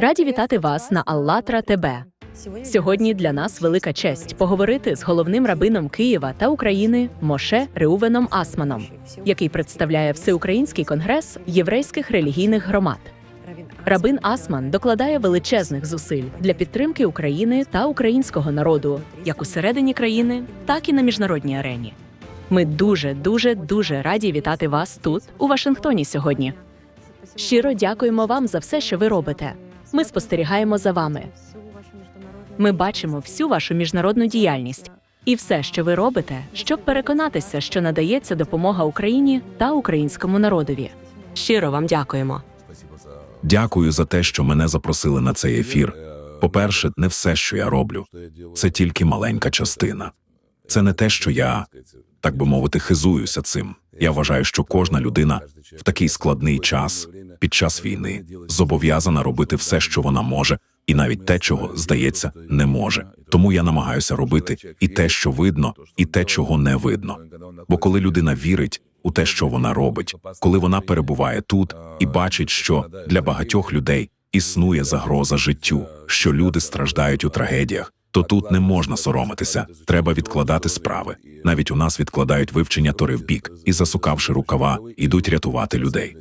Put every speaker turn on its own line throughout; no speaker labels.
Раді вітати вас на Аллатра ТБ. Сьогодні для нас велика честь поговорити з головним рабином Києва та України Моше Реувеном Асманом, який представляє Всеукраїнський конгрес єврейських релігійних громад. Рабин Асман докладає величезних зусиль для підтримки України та українського народу, як усередині країни, так і на міжнародній арені. Ми дуже, дуже, дуже раді вітати вас тут, у Вашингтоні, сьогодні. Щиро дякуємо вам за все, що ви робите. Ми спостерігаємо за вами. Ми бачимо всю вашу міжнародну діяльність і все, що ви робите, щоб переконатися, що надається допомога Україні та українському народові. Щиро вам дякуємо.
Дякую за те, що мене запросили на цей ефір. По-перше, не все, що я роблю, це тільки маленька частина. Це не те, що я, так би мовити, хизуюся цим. Я вважаю, що кожна людина в такий складний час під час війни зобов'язана робити все, що вона може, і навіть те, чого здається, не може. Тому я намагаюся робити і те, що видно, і те, чого не видно. Бо коли людина вірить у те, що вона робить, коли вона перебуває тут і бачить, що для багатьох людей існує загроза життю, що люди страждають у трагедіях, то тут не можна соромитися. Треба відкладати справи. Навіть у нас відкладають вивчення тори в бік і, засукавши рукава, ідуть рятувати людей.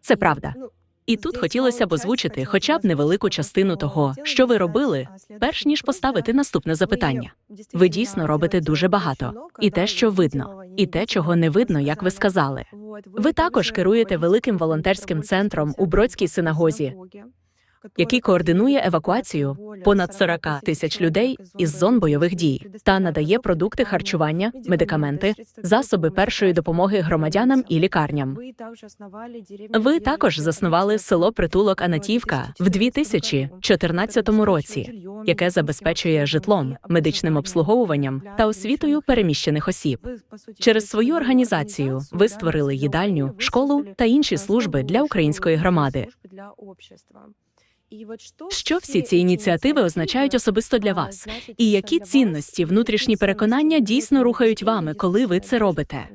Це правда. І тут хотілося б озвучити хоча б невелику частину того, що ви робили, перш ніж поставити наступне запитання. Ви дійсно робите дуже багато, і те, що видно, і те, чого не видно, як ви сказали. Ви також керуєте великим волонтерським центром у Бродській синагозі, який координує евакуацію понад 40 тисяч людей із зон бойових дій та надає продукти харчування, медикаменти, засоби першої допомоги громадянам і лікарням. Ви також заснували село притулок Анатівка в 2014 році, яке забезпечує житлом, медичним обслуговуванням та освітою переміщених осіб. Через свою організацію ви створили їдальню, школу та інші служби для української громади. Що всі ці ініціативи означають особисто для вас? І які цінності, внутрішні переконання дійсно рухають вами, коли ви це робите?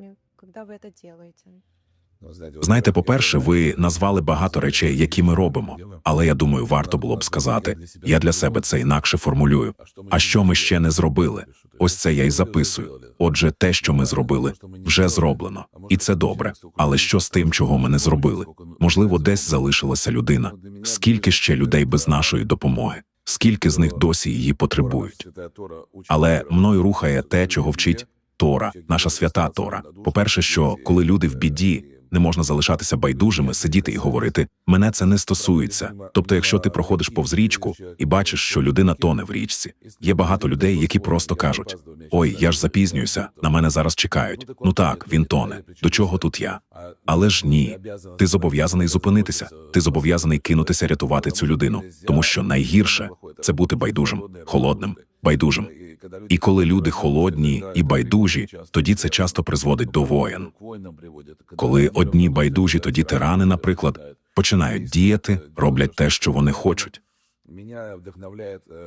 Знаєте, по-перше, ви назвали багато речей, які ми робимо. Але я думаю, варто було б сказати, я для себе це інакше формулюю. А що ми ще не зробили? Ось це я й записую. Отже, те, що ми зробили, вже зроблено, і це добре. Але що з тим, чого ми не зробили? Можливо, десь залишилася людина. Скільки ще людей без нашої допомоги? Скільки з них досі її потребують? Але мною рухає те, чого вчить Тора, наша свята Тора. По-перше, що коли люди в біді, не можна залишатися байдужими, сидіти і говорити мене це не стосується. Тобто, якщо ти проходиш повз річку і бачиш, що людина тоне в річці, є багато людей, які просто кажуть: Ой, я ж запізнююся, на мене зараз чекають. Ну так, він тоне. До чого тут я? Але ж ні, ти зобов'язаний зупинитися. Ти зобов'язаний кинутися рятувати цю людину, тому що найгірше це бути байдужим, холодним, байдужим. І коли люди холодні і байдужі, тоді це часто призводить до воєн. Коли одні байдужі, тоді тирани, наприклад, починають діяти, роблять те, що вони хочуть.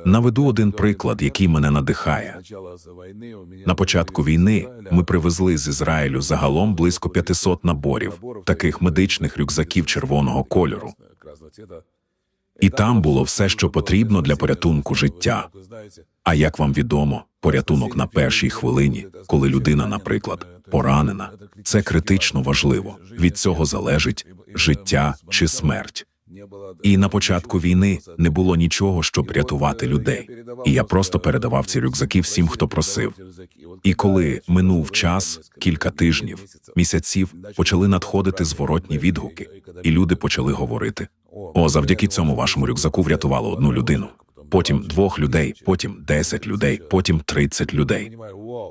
Наведу один приклад, який мене надихає. На початку війни ми привезли з Ізраїлю загалом близько 500 наборів таких медичних рюкзаків червоного кольору. І там було все, що потрібно для порятунку життя. А як вам відомо, порятунок на першій хвилині, коли людина, наприклад, поранена, це критично важливо. Від цього залежить життя чи смерть. І на початку війни не було нічого, щоб рятувати людей. І я просто передавав ці рюкзаки всім, хто просив. І коли минув час, кілька тижнів, місяців, почали надходити зворотні відгуки, і люди почали говорити: о, завдяки цьому вашому рюкзаку врятувало одну людину. Потім двох людей, потім десять людей, потім тридцять людей.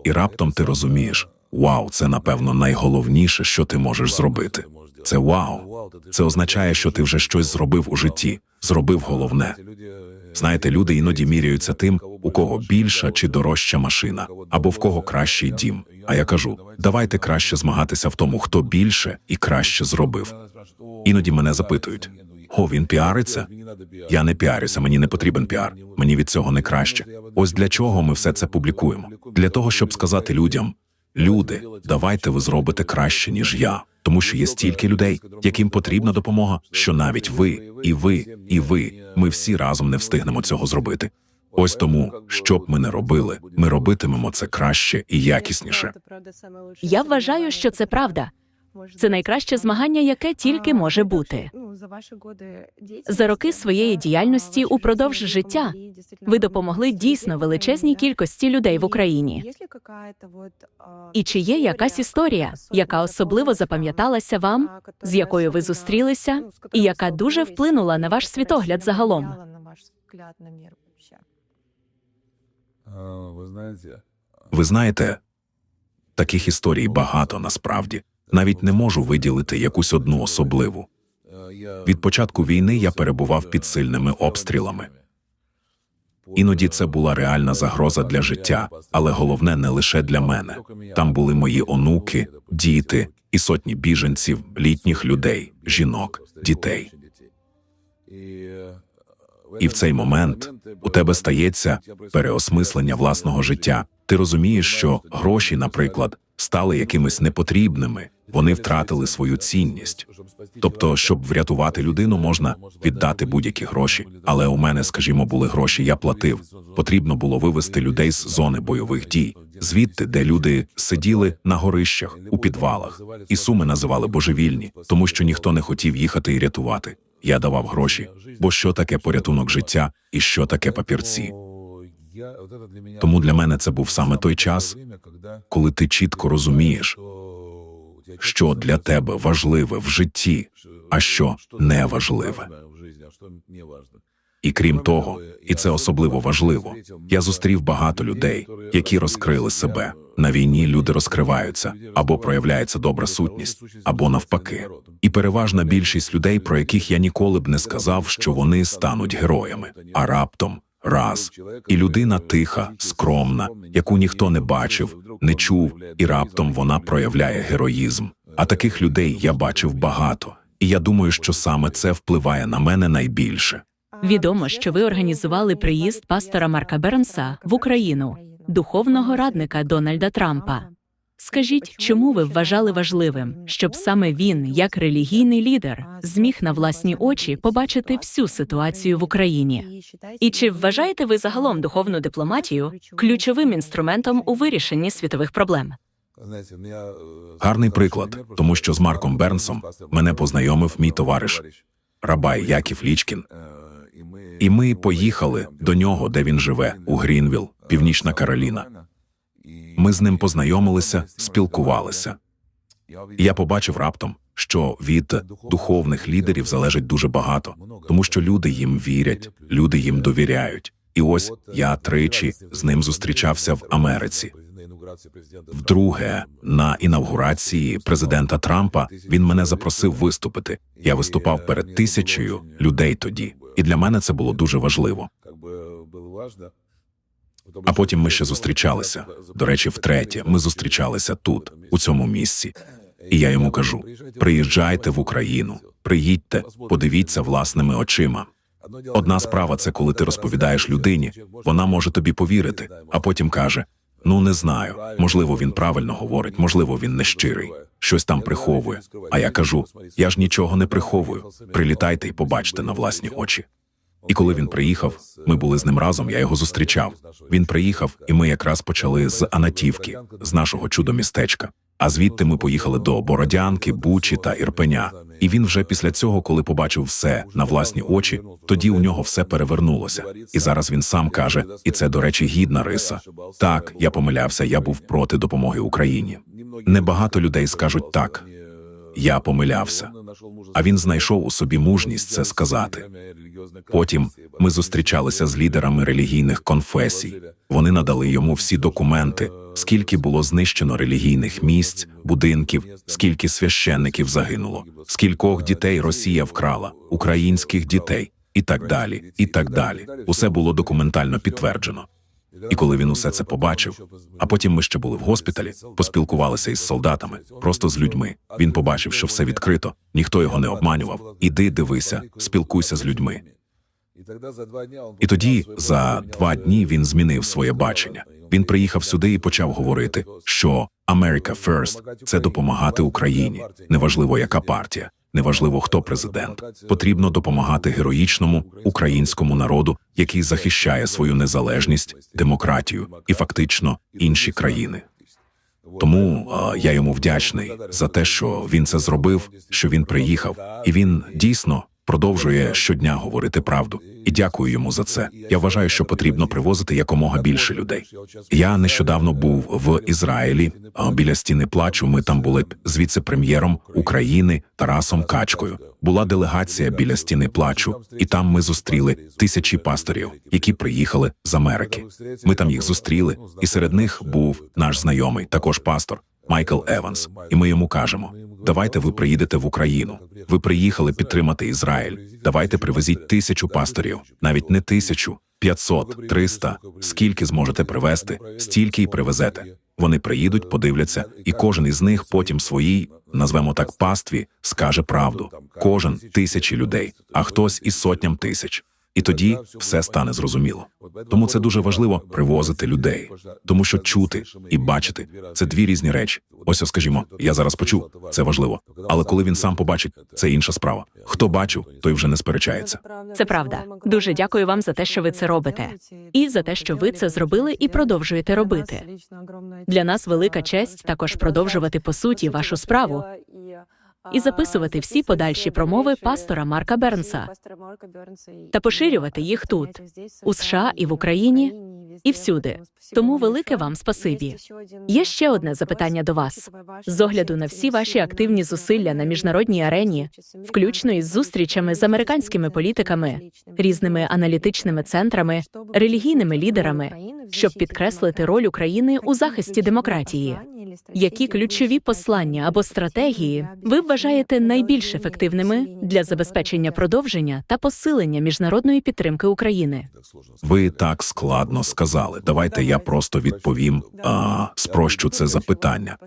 І раптом ти розумієш: вау, це напевно найголовніше, що ти можеш зробити. Це вау. Це означає, що ти вже щось зробив у житті, зробив головне. Знаєте, люди іноді міряються тим, у кого більша чи дорожча машина, або в кого кращий дім. А я кажу: давайте краще змагатися в тому, хто більше і краще зробив. Іноді мене запитують: о, він піариться? Я не піарюся, мені не потрібен піар. Мені від цього не краще. Ось для чого ми все це публікуємо. Для того, щоб сказати людям: Люди, давайте ви зробите краще, ніж я, тому що є стільки людей, яким потрібна допомога, що навіть ви, і ви, і ви, ми всі разом не встигнемо цього зробити. Ось тому, що б ми не робили, ми робитимемо це краще і якісніше.
Я вважаю, що це правда. Це найкраще змагання, яке тільки може бути.
За роки своєї діяльності упродовж життя ви допомогли дійсно величезній кількості людей в Україні.
І чи є якась історія, яка особливо запам'яталася вам, з якою ви зустрілися, і яка дуже вплинула на ваш світогляд загалом?
Ви знаєте, таких історій багато насправді. Навіть не можу виділити якусь одну особливу. Від початку війни я перебував під сильними обстрілами. Іноді це була реальна загроза для життя, але головне не лише для мене. Там були мої онуки, діти і сотні біженців, літніх людей, жінок, дітей. І в цей момент у тебе стається переосмислення власного життя. Ти розумієш, що гроші, наприклад, стали якимись непотрібними, вони втратили свою цінність. Тобто, щоб врятувати людину, можна віддати будь-які гроші. Але у мене, скажімо, були гроші, я платив. Потрібно було вивести людей з зони бойових дій, звідти, де люди сиділи на горищах у підвалах, і суми називали божевільні, тому що ніхто не хотів їхати і рятувати. Я давав гроші, бо що таке порятунок життя і що таке папірці. Тому для мене це був саме той час, коли ти чітко розумієш, що для тебе важливе в житті, а що не важливе. І крім того, і це особливо важливо, я зустрів багато людей, які розкрили себе. На війні люди розкриваються або проявляється добра сутність, або навпаки. І переважна більшість людей, про яких я ніколи б не сказав, що вони стануть героями, а раптом раз і людина тиха, скромна, яку ніхто не бачив, не чув, і раптом вона проявляє героїзм. А таких людей я бачив багато, і я думаю, що саме це впливає на мене найбільше.
Відомо, що ви організували приїзд пастора Марка Бернса в Україну, духовного радника Дональда Трампа. Скажіть, чому ви вважали важливим, щоб саме він, як релігійний лідер, зміг на власні очі побачити всю ситуацію в Україні? І чи вважаєте ви загалом духовну дипломатію ключовим інструментом у вирішенні світових проблем?
Гарний приклад, тому що з Марком Бернсом мене познайомив мій товариш Рабай Яків Лічкін. І ми поїхали до нього, де він живе, у Грінвіл, Північна Кароліна. Ми з ним познайомилися, спілкувалися. Я побачив раптом, що від духовних лідерів залежить дуже багато, тому що люди їм вірять, люди їм довіряють. І ось я тричі з ним зустрічався в Америці. Вдруге, на інавгурації президента Трампа він мене запросив виступити. Я виступав перед тисячею людей тоді, і для мене це було дуже важливо. А потім ми ще зустрічалися. До речі, втретє, ми зустрічалися тут, у цьому місці. І я йому кажу: приїжджайте в Україну, приїдьте, подивіться власними очима. Одна справа це коли ти розповідаєш людині, вона може тобі повірити, а потім каже: Ну, не знаю, можливо, він правильно говорить, можливо, він не щирий, щось там приховує. А я кажу: я ж нічого не приховую. Прилітайте і побачте на власні очі. І коли він приїхав, ми були з ним разом, я його зустрічав. Він приїхав, і ми якраз почали з Анатівки, з нашого чудомістечка. А звідти ми поїхали до Бородянки, Бучі та Ірпеня. І він вже після цього, коли побачив все на власні очі, тоді у нього все перевернулося. І зараз він сам каже, і це, до речі, гідна риса. Так, я помилявся, я був проти допомоги Україні. Небагато людей скажуть так. Я помилявся. А він знайшов у собі мужність це сказати. Потім ми зустрічалися з лідерами релігійних конфесій. Вони надали йому всі документи, скільки було знищено релігійних місць, будинків, скільки священників загинуло, скількох дітей Росія вкрала, українських дітей, і так далі. І так далі. Усе було документально підтверджено. І коли він усе це побачив, а потім ми ще були в госпіталі, поспілкувалися із солдатами, просто з людьми. Він побачив, що все відкрито, ніхто його не обманював. Іди, дивися, спілкуйся з людьми. І тоді за два дні він змінив своє бачення. Він приїхав сюди і почав говорити, що America First – це допомагати Україні. Неважливо, яка партія, неважливо, хто президент. Потрібно допомагати героїчному українському народу, який захищає свою незалежність, демократію і фактично інші країни. Тому а, я йому вдячний за те, що він це зробив, що він приїхав, і він дійсно продовжує щодня говорити правду. І дякую йому за це. Я вважаю, що потрібно привозити якомога більше людей. Я нещодавно був в Ізраїлі біля стіни плачу. Ми там були з віце-прем'єром України Тарасом Качкою. Була делегація біля стіни плачу, і там ми зустріли тисячі пасторів, які приїхали з Америки. Ми там їх зустріли, і серед них був наш знайомий, також пастор Майкл Еванс. І ми йому кажемо: давайте ви приїдете в Україну. Ви приїхали підтримати Ізраїль. Давайте привезіть тисячу пасторів, навіть не тисячу, п'ятсот, триста. Скільки зможете привезти, стільки й привезете. Вони приїдуть, подивляться, і кожен із них потім своїй, назвемо так, пастві, скаже правду. Кожен тисячі людей, а хтось із сотням тисяч. І тоді все стане зрозуміло. Тому це дуже важливо привозити людей, тому що чути і бачити це дві різні речі. Ось, скажімо, я зараз почув, це важливо. Але коли він сам побачить, це інша справа. Хто бачив, той вже не сперечається.
Це правда. Дуже дякую вам за те, що ви це робите, і за те, що ви це зробили і продовжуєте робити. Для нас велика честь також продовжувати по суті вашу справу і записувати всі подальші промови пастора Марка Бернса та поширювати їх тут, у США і в Україні, і всюди. Тому велике вам спасибі. Є ще одне запитання до вас. З огляду на всі ваші активні зусилля на міжнародній арені, включно із зустрічами з американськими політиками, різними аналітичними центрами, релігійними лідерами, щоб підкреслити роль України у захисті демократії. Які ключові послання або стратегії ви вважаєте найбільш ефективними для забезпечення продовження та посилення міжнародної підтримки України?
Ви так складно сказали. Давайте я просто відповім. А, спрощу це запитання.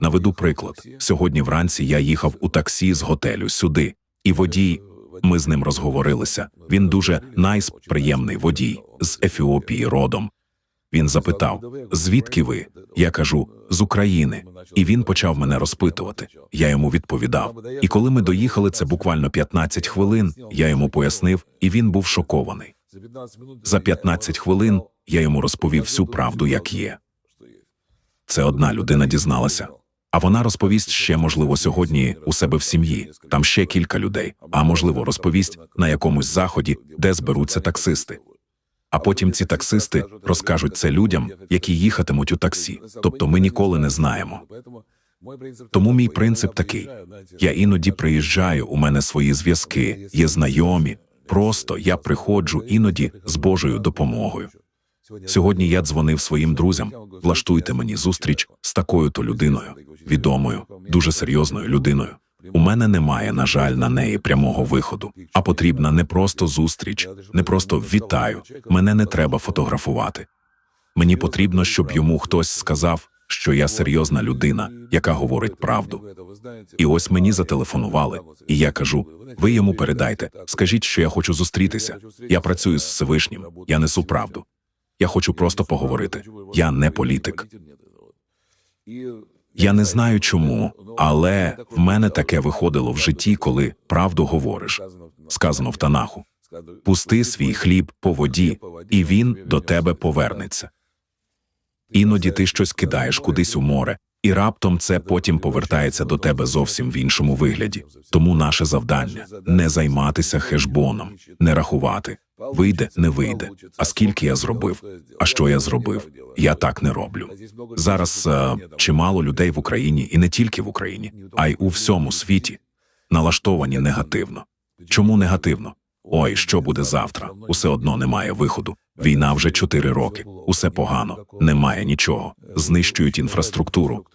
Наведу приклад. Сьогодні вранці я їхав у таксі з готелю сюди, і водій. Ми з ним розговорилися. Він дуже найсприємний водій з Ефіопії родом. Він запитав: звідки ви? Я кажу з України. І він почав мене розпитувати. Я йому відповідав. І коли ми доїхали, це буквально 15 хвилин. Я йому пояснив, і він був шокований. За 15 хвилин я йому розповів всю правду, як є. Це одна людина дізналася. А вона розповість ще, можливо, сьогодні у себе в сім'ї. Там ще кілька людей, а можливо, розповість на якомусь заході, де зберуться таксисти. А потім ці таксисти розкажуть це людям, які їхатимуть у таксі. Тобто ми ніколи не знаємо. Тому мій принцип такий: я іноді приїжджаю, у мене свої зв'язки, є знайомі. Просто я приходжу іноді з Божою допомогою. Сьогодні я дзвонив своїм друзям. Влаштуйте мені зустріч з такою то людиною, відомою, дуже серйозною людиною. У мене немає, на жаль, на неї прямого виходу, а потрібна не просто зустріч, не просто вітаю. Мене не треба фотографувати. Мені потрібно, щоб йому хтось сказав, що я серйозна людина, яка говорить правду. І ось мені зателефонували, і я кажу: ви йому передайте, скажіть, що я хочу зустрітися. Я працюю з Всевишнім, я несу правду. Я хочу просто поговорити. Я не політик. Я не знаю чому, але в мене таке виходило в житті, коли правду говориш. Сказано в Танаху: пусти свій хліб по воді, і він до тебе повернеться. Іноді ти щось кидаєш кудись у море, і раптом це потім повертається до тебе зовсім в іншому вигляді. Тому наше завдання не займатися хешбоном, не рахувати. Вийде, не вийде. А скільки я зробив? А що я зробив? Я так не роблю. Зараз е, чимало людей в Україні, і не тільки в Україні, а й у всьому світі налаштовані негативно. Чому негативно? Ой, що буде завтра? Усе одно немає виходу. Війна вже чотири роки. Усе погано, немає нічого. Знищують інфраструктуру.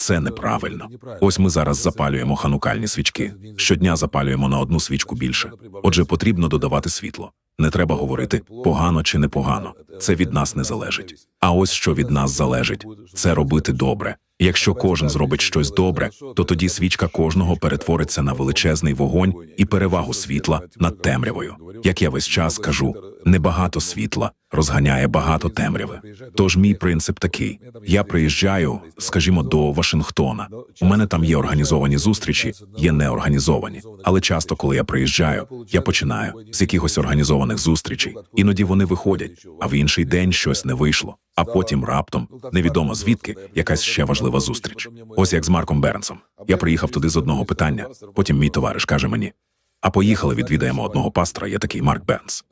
Це неправильно. Ось ми зараз запалюємо ханукальні свічки. Щодня запалюємо на одну свічку більше. Отже, потрібно додавати світло. Не треба говорити погано чи непогано. Це від нас не залежить. А ось що від нас залежить, це робити добре, Якщо кожен зробить щось добре, то тоді свічка кожного перетвориться на величезний вогонь і перевагу світла над темрявою. Як я весь час кажу, небагато світла розганяє багато темряви. Тож мій принцип такий: я приїжджаю, скажімо, до Вашингтона. У мене там є організовані зустрічі, є неорганізовані. Але часто, коли я приїжджаю, я починаю з якихось організованих зустрічей. Іноді вони виходять, а в інший день щось не вийшло. А потім раптом невідомо звідки якась ще важлива зустріч. Ось як з Марком Бернсом. Я приїхав туди з одного питання. Потім мій товариш каже мені: а поїхали, відвідаємо одного пастора. Я такий Марк Бернс.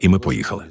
І ми поїхали.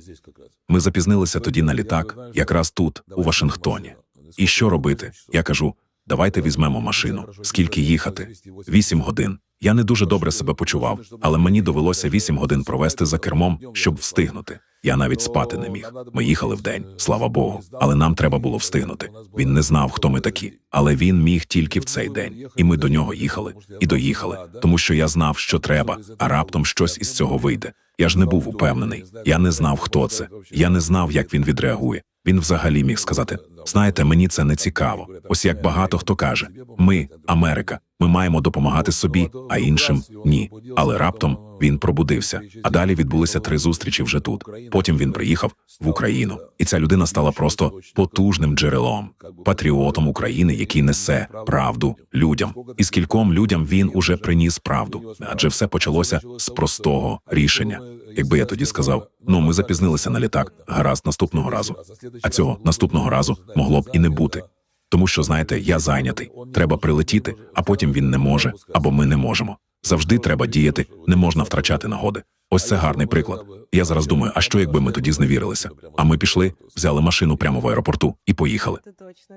Ми запізнилися тоді на літак, якраз тут, у Вашингтоні. І що робити? Я кажу: давайте візьмемо машину. Скільки їхати? Вісім годин. Я не дуже добре себе почував, але мені довелося вісім годин провести за кермом, щоб встигнути. Я навіть спати не міг. Ми їхали вдень, слава Богу, але нам треба було встигнути. Він не знав, хто ми такі, але він міг тільки в цей день. І ми до нього їхали і доїхали, тому що я знав, що треба, а раптом щось із цього вийде. Я ж не був упевнений. Я не знав, хто це. Я не знав, як він відреагує. Він взагалі міг сказати: знаєте, мені це не цікаво. Ось як багато хто каже: ми, Америка, ми маємо допомагати собі, а іншим ні. Але раптом він пробудився. А далі відбулися три зустрічі вже тут. Потім він приїхав в Україну, і ця людина стала просто потужним джерелом, патріотом України, який несе правду людям. І скільком людям він уже приніс правду, адже все почалося з простого рішення. Якби я тоді сказав, ну ми запізнилися на літак, гаразд наступного разу. А цього наступного разу могло б і не бути. Тому що, знаєте, я зайнятий. Треба прилетіти, а потім він не може або ми не можемо. Завжди треба діяти, не можна втрачати нагоди. Ось це гарний приклад. Я зараз думаю, а що якби ми тоді зневірилися? А ми пішли, взяли машину прямо в аеропорту і поїхали.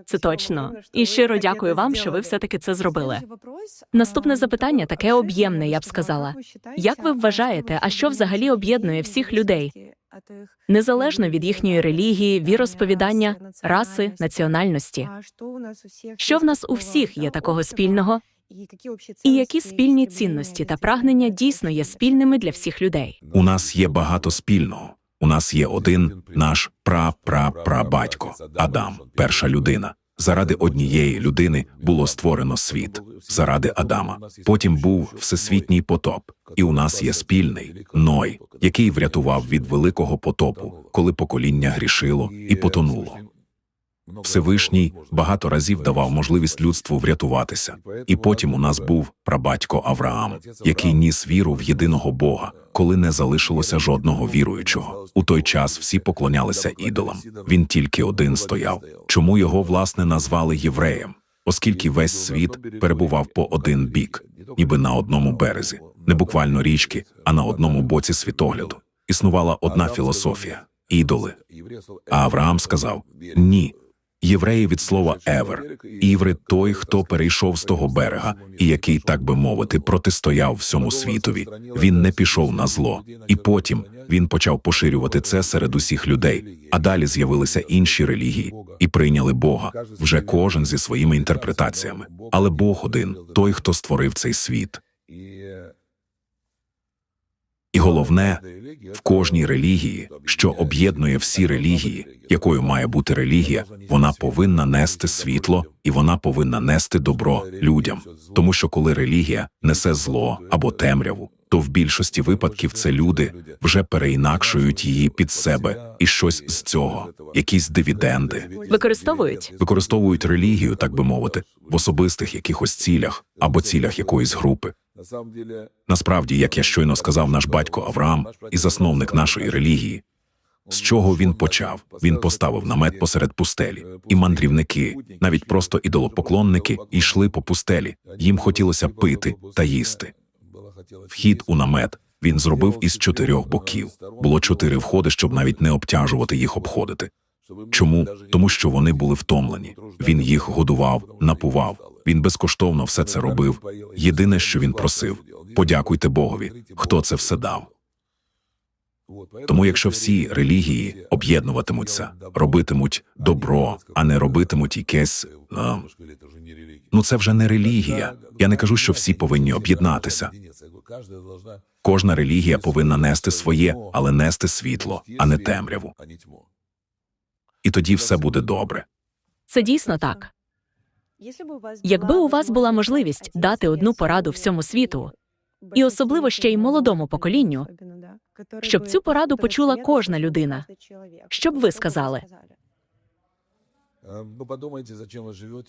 Це точно. І щиро дякую вам, що ви все-таки це зробили. Наступне запитання таке об'ємне, я б сказала. Як ви вважаєте, а що взагалі об'єднує всіх людей? Незалежно від їхньої релігії, віросповідання, раси, національності. Що в нас у всіх є такого спільного? І які спільні цінності та прагнення дійсно є спільними для всіх людей?
У нас є багато спільного. У нас є один наш пра-пра-прабатько Адам, перша людина. Заради однієї людини було створено світ, заради Адама. Потім був всесвітній потоп, і у нас є спільний Ной, який врятував від великого потопу, коли покоління грішило і потонуло. Всевишній багато разів давав можливість людству врятуватися, і потім у нас був прабатько Авраам, який ніс віру в єдиного Бога, коли не залишилося жодного віруючого. У той час всі поклонялися ідолам. Він тільки один стояв. Чому його власне назвали євреєм? Оскільки весь світ перебував по один бік, ніби на одному березі, не буквально річки, а на одному боці світогляду. Існувала одна філософія ідоли. А Авраам сказав: ні. Євреї від слова евер, іври той, хто перейшов з того берега, і який, так би мовити, протистояв всьому світові. Він не пішов на зло, і потім він почав поширювати це серед усіх людей. А далі з'явилися інші релігії і прийняли Бога, вже кожен зі своїми інтерпретаціями. Але Бог один, той, хто створив цей світ. І головне, в кожній релігії, що об'єднує всі релігії, якою має бути релігія, вона повинна нести світло і вона повинна нести добро людям. Тому що коли релігія несе зло або темряву, то в більшості випадків це люди вже переінакшують її під себе і щось з цього, якісь дивіденди,
Використовують?
використовують релігію, так би мовити, в особистих якихось цілях або цілях якоїсь групи. Насправді, як я щойно сказав, наш батько Авраам і засновник нашої релігії. З чого він почав? Він поставив намет посеред пустелі, і мандрівники, навіть просто ідолопоклонники, йшли по пустелі. Їм хотілося пити та їсти. Вхід у намет він зробив із чотирьох боків. Було чотири входи, щоб навіть не обтяжувати їх обходити. Чому? Тому що вони були втомлені. Він їх годував, напував. Він безкоштовно все це робив. Єдине, що він просив, подякуйте Богові, хто це все дав. Тому, якщо всі релігії об'єднуватимуться, робитимуть добро, а не робитимуть якесь, а, ну це вже не релігія. Я не кажу, що всі повинні об'єднатися. Кожна релігія повинна нести своє, але нести світло, а не темряву. І тоді все буде добре.
Це дійсно так. Якби у вас була можливість дати одну пораду всьому світу, і особливо ще й молодому поколінню, щоб цю пораду почула кожна людина, що б ви сказали?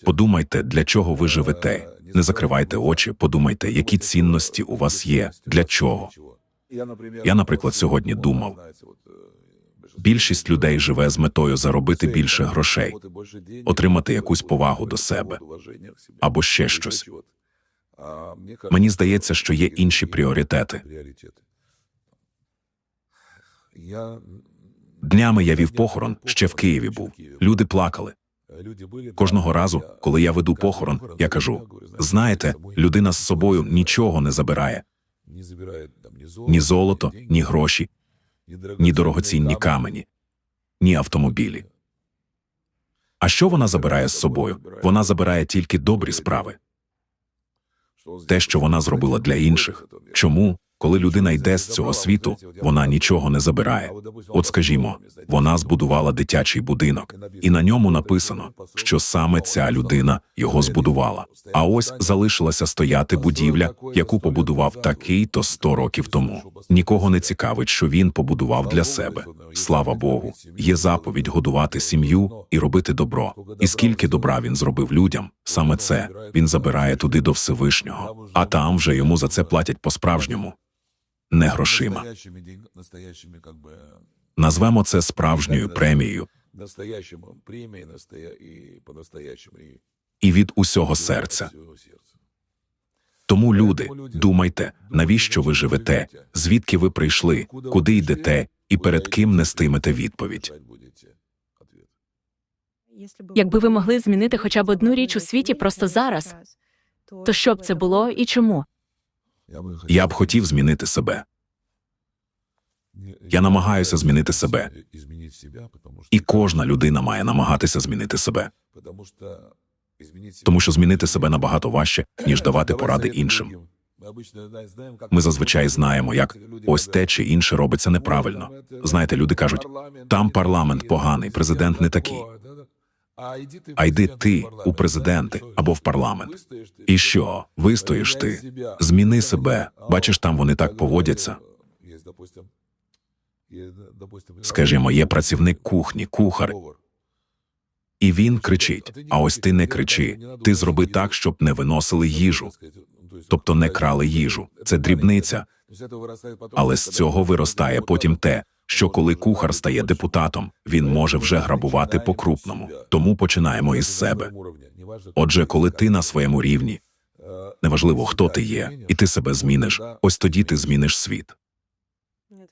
Подумайте, для чого ви живете. Не закривайте очі, подумайте, які цінності у вас є, для чого.
Я, наприклад, сьогодні думав.
Більшість людей живе з метою заробити більше грошей,
отримати якусь повагу до себе
або ще щось.
Мені
Мені здається, що є інші пріоритети. Днями я вів похорон, ще в Києві був. Люди плакали. Кожного разу, коли я веду похорон, я кажу: знаєте, людина з собою нічого не забирає: ні золото, ні гроші, ні дорогоцінні камені, ні автомобілі. А що вона забирає з собою? Вона забирає тільки добрі справи, те, що вона зробила для інших. Чому, коли людина йде з цього світу, вона нічого не забирає? От скажімо, вона збудувала дитячий будинок, і на ньому написано, що саме ця людина його збудувала. А ось залишилася стояти будівля, яку побудував такий-то сто років тому. Нікого не цікавить, що він побудував для себе. Слава Богу, є заповідь годувати сім'ю і робити добро. І скільки добра він зробив людям, саме це він забирає туди до Всевишнього, а там вже йому за це платять по-справжньому, не грошима. Назвемо це справжньою премією, і від усього серця. Тому, люди, думайте, навіщо ви живете, звідки ви прийшли, куди йдете і перед ким нестимете відповідь.
Якби ви могли змінити хоча б одну річ у світі просто зараз, то що б це було і чому?
Я б хотів змінити себе. Я намагаюся змінити себе. І кожна людина має намагатися змінити себе, тому що змінити себе набагато важче, ніж давати поради іншим. Ми зазвичай знаємо, як ось те чи інше робиться неправильно. Знаєте, люди кажуть, там парламент поганий, президент не такий. А йди ти у президенти або в парламент. І що? Вистоїш ти? Зміни себе. Бачиш, там вони так поводяться. Скажімо, є працівник кухні, кухар, і він кричить: а ось ти не кричи. Ти зроби так, щоб не виносили їжу, тобто не крали їжу. Це дрібниця, але з цього виростає потім те, що коли кухар стає депутатом, він може вже грабувати по-крупному. Тому починаємо із себе. Отже, коли ти на своєму рівні, неважливо, хто ти є, і ти себе зміниш, ось тоді ти зміниш світ.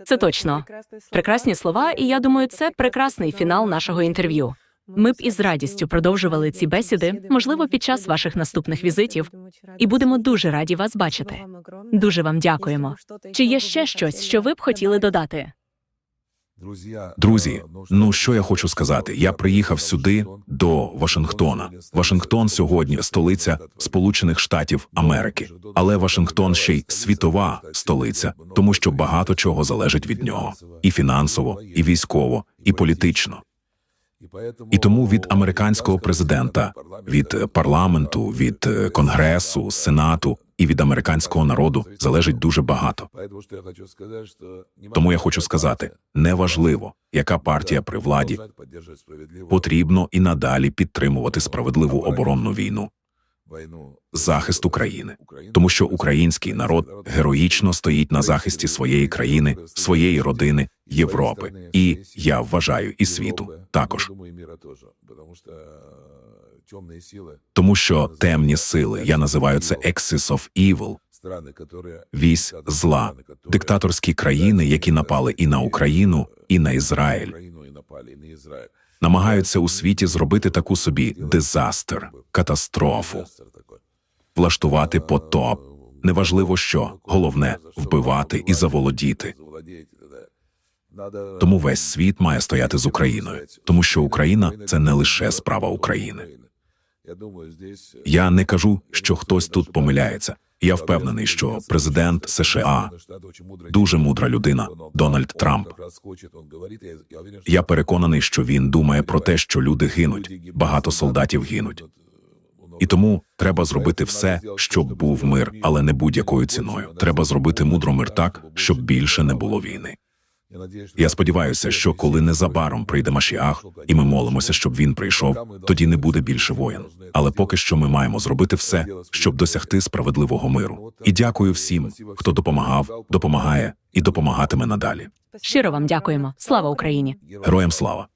Це точно. Прекрасні слова, і я думаю, це прекрасний фінал нашого інтерв'ю. Ми б із радістю продовжували ці бесіди, можливо, під час ваших наступних візитів, і будемо дуже раді вас бачити. Дуже вам дякуємо. Чи є ще щось, що ви б хотіли додати?
Друзі, ну що я хочу сказати? Я приїхав сюди до Вашингтона. Вашингтон сьогодні столиця Сполучених Штатів Америки, але Вашингтон ще й світова столиця, тому що багато чого залежить від нього і фінансово, і військово, і політично. І тому від американського президента, від парламенту, від е, конгресу, сенату і від американського народу залежить дуже багато. Тому я хочу сказати: неважливо, яка партія при владі, потрібно і надалі підтримувати справедливу оборонну війну, захист України, тому що український народ героїчно стоїть на захисті своєї країни, своєї родини, Європи, і я вважаю, і світу також. Тому що темні сили, я називаю це Axis of Evil, вісь зла, диктаторські країни, які напали і на Україну, і на Ізраїль, намагаються у світі зробити таку собі дизастер, катастрофу, влаштувати потоп. Неважливо що, головне вбивати і заволодіти. Тому весь світ має стояти з Україною, тому що Україна це не лише справа України. Я не кажу, що хтось тут помиляється. Я впевнений, що президент США дуже мудра людина Дональд Трамп. Я переконаний, що він думає про те, що люди гинуть, багато солдатів гинуть. І тому треба зробити все, щоб був мир, але не будь-якою ціною. Треба зробити мудро мир так, щоб більше не було війни. Я сподіваюся, що коли незабаром прийде Машіах, і ми молимося, щоб він прийшов, тоді не буде більше воєн. Але поки що ми маємо зробити все, щоб досягти справедливого миру. І дякую всім, хто допомагав, допомагає і допомагатиме надалі.
Щиро вам дякуємо. Слава Україні!
Героям слава!